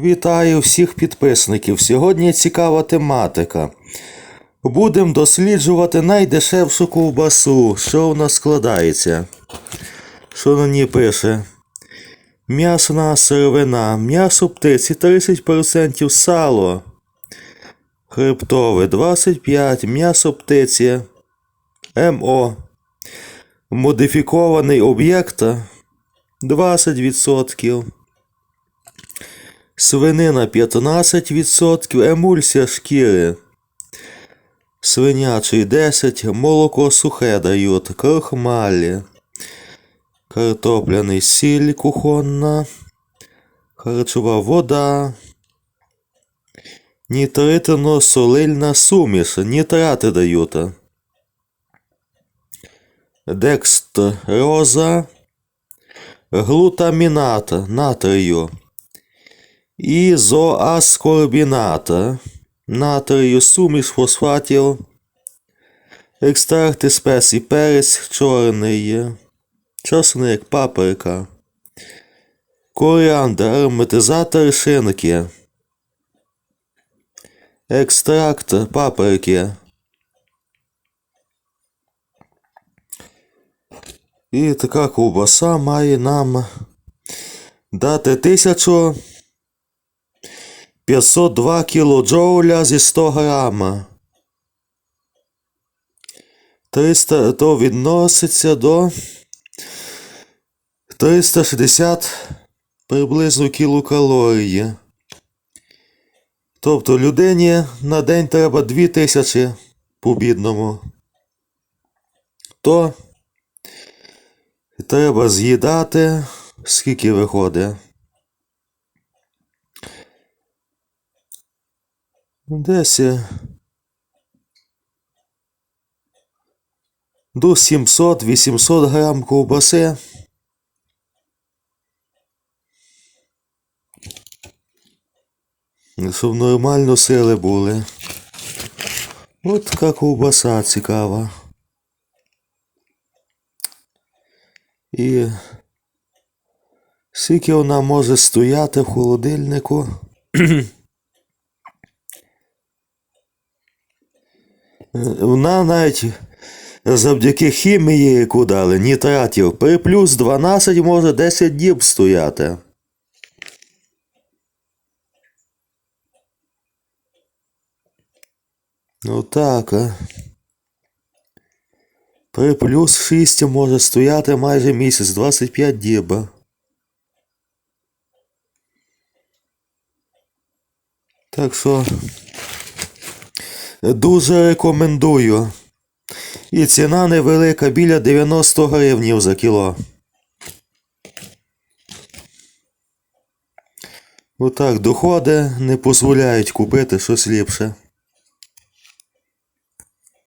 Вітаю всіх підписників. Сьогодні цікава тематика. Будемо досліджувати найдешевшу ковбасу. Що в нас складається? Що на ній пише? М'ясна сировина, м'ясо птиці 30% сало. Хребтове 25, м'ясо птиці. МО. Модифікований об'єкт 20%. Свинина 15%, емульсія шкіри. Свинячий 10, молоко сухе дають, крохмалі. Картопляний сіль кухонна. Харчова вода. Нітритно-солильна суміш. Нітрати дають. Декстроза. Глутамінат натрію. Ізоаскорбіната, натрію, суміш фосфатів, екстракти спецій, перець чорний, часник, паприка, коріандр, ароматизатор шинки, екстракт паприки. І така ковбаса має нам дати тисячу 502 кілоджоуля зі 100 грама. 300 то відноситься до 360 приблизно кілокалорії. Тобто людині на день треба 2000 по бідному. То треба з'їдати, скільки виходить. Десь до 700-800 грам ковбаси. Щоб нормально сили були. От така ковбаса цікава. І скільки вона може стояти в холодильнику. Вона навіть завдяки хімії, яку дали, нітратів, при плюс 12 може 10 діб стояти. Ну так, а. При плюс 6 може стояти майже місяць, 25 діб. Так що. Дуже рекомендую. І ціна невелика біля 90 гривнів за кіло. Отак доходи не дозволяють купити щось ліпше.